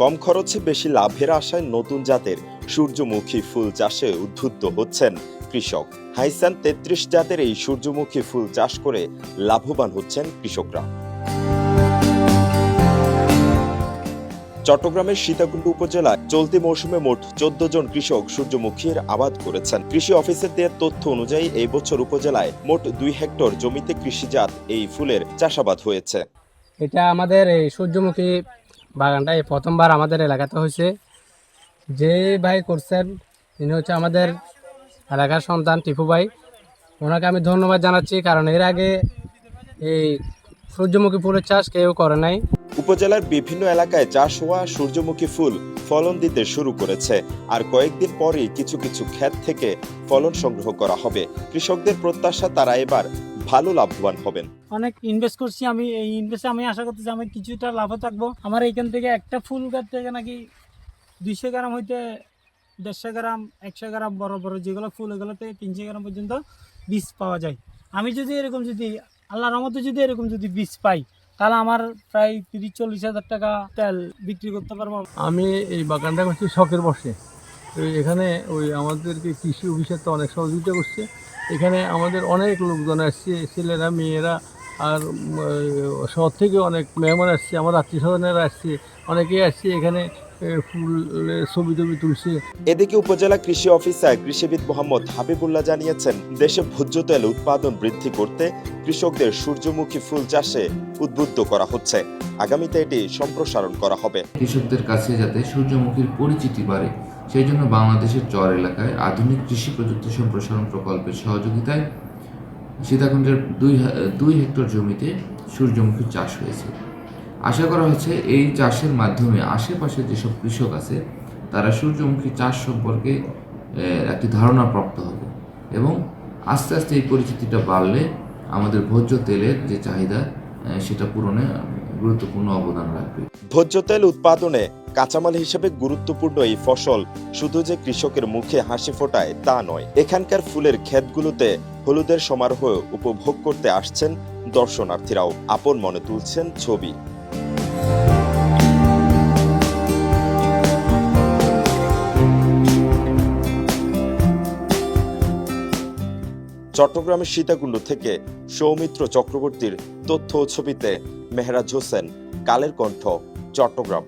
কম খরচে বেশি লাভের আশায় নতুন জাতের সূর্যমুখী ফুল চাষে উদ্বুদ্ধ হচ্ছেন কৃষক। হাইসান তেত্রিশ জাতের এই সূর্যমুখী ফুল চাষ করে লাভবান হচ্ছেন কৃষকরা। চট্টগ্রামের সীতাকুণ্ড উপজেলায় চলতি মৌসুমে মোট চোদ্দ জন কৃষক সূর্যমুখীর আবাদ করেছেন। কৃষি অফিসের দেওয়া তথ্য অনুযায়ী এই বছর উপজেলায় মোট দুই হেক্টর জমিতে কৃষিজাত এই ফুলের চাষাবাদ হয়েছে। এটা আমাদের এই সূর্যমুখী বাগানটা এই প্রথমবার আমাদের এলাকাতে হয়েছে। যে ভাই করছেন তিনি হচ্ছে আমাদের এলাকার সন্তান টিপু ভাই। ওনাকে আমি ধন্যবাদ জানাচ্ছি, কারণ এর আগে এই সূর্যমুখী ফুলের চাষ কেউ করে নাই। উপজেলার বিভিন্ন এলাকায় চাষ হওয়া সূর্যমুখী ফুল ফলন দিতে শুরু করেছে। আর কয়েকদিন পরেই কিছু কিছু ক্ষেত থেকে ফলন সংগ্রহ করা হবে। কৃষকদের প্রত্যাশা তারা এবার ভালো লাভবান হবেন। অনেক ইনভেস্ট করছি আমি এই ইনভেস্টে আমি আশা করতেছি আমি কিছুটা লাভে থাকব। আমার এইখান থেকে একটা ফুল গাছ থেকে নাকি দুইশো গ্রাম হইতে দেড়শো গ্রাম একশো গ্রাম বড় বড় যেগুলো ফুল এগুলো থেকে তিনশো গ্রাম পর্যন্ত বীজ পাওয়া যায়। আমি যদি এরকম যদি আল্লাহর রহমতে যদি এরকম যদি বীজ পাই তাহলে আমার প্রায় তিরিশ চল্লিশ হাজার টাকা তেল বিক্রি করতে পারব। আমি এই বাগানটা করছি শখের বসে। এখানে ওই আমাদেরকে কৃষি অফিসার তো অনেক সহযোগিতা করছে। এখানে আমাদের অনেক লোকজন আসছে ছেলেরা মেয়েরা আর শহর থেকে অনেক মেহমান আসছে আমার আত্মীয় স্বজনেরা আসছে অনেকেই আসছে এখানে ছবি টবি তুলছে। এদিকে উপজেলা কৃষি অফিসার কৃষিবিদ মোহাম্মদ হাবিবুল্লাহ জানিয়েছেন দেশে ভোজ্য তেল উৎপাদন বৃদ্ধি করতে কৃষকদের সূর্যমুখী ফুল চাষে উদ্বুদ্ধ করা হচ্ছে। আগামীতে এটি সম্প্রসারণ করা হবে। কৃষকদের কাছে যাতে সূর্যমুখীর পরিচিতি বাড়ে সেই জন্য বাংলাদেশের চর এলাকায় আধুনিক কৃষি প্রযুক্তি সম্প্রসারণ প্রকল্পের সহযোগিতায় সীতাকুণ্ডের দুই দুই হেক্টর জমিতে সূর্যমুখী চাষ হয়েছে। আশা করা হচ্ছে এই চাষের মাধ্যমে আশেপাশে যেসব কৃষক আছে, তারা সূর্যমুখী চাষ সম্পর্কে একটি ধারণা প্রাপ্ত হবে এবং আস্তে আস্তে এই পরিচিতিটা বাড়লে আমাদের ভোজ্য তেলের যে চাহিদা সেটা পূরণে গুরুত্বপূর্ণ অবদান রাখবে। ভোজ্য তেল উৎপাদনে কাঁচামাল হিসেবে গুরুত্বপূর্ণ এই ফসল শুধু যে কৃষকের মুখে হাসি ফোটায় তা নয়, এখানকার ফুলের ক্ষেতগুলোতে হলুদের সমারোহ উপভোগ করতে আসছেন দর্শনার্থীরাও। আপন মনে তুলছেন ছবি। চট্টগ্রামের সীতাকুণ্ড থেকে সৌমিত্র চক্রবর্তীর তথ্য ছবিতে মেহরাজ হোসেন, কালের কণ্ঠ, চট্টগ্রাম।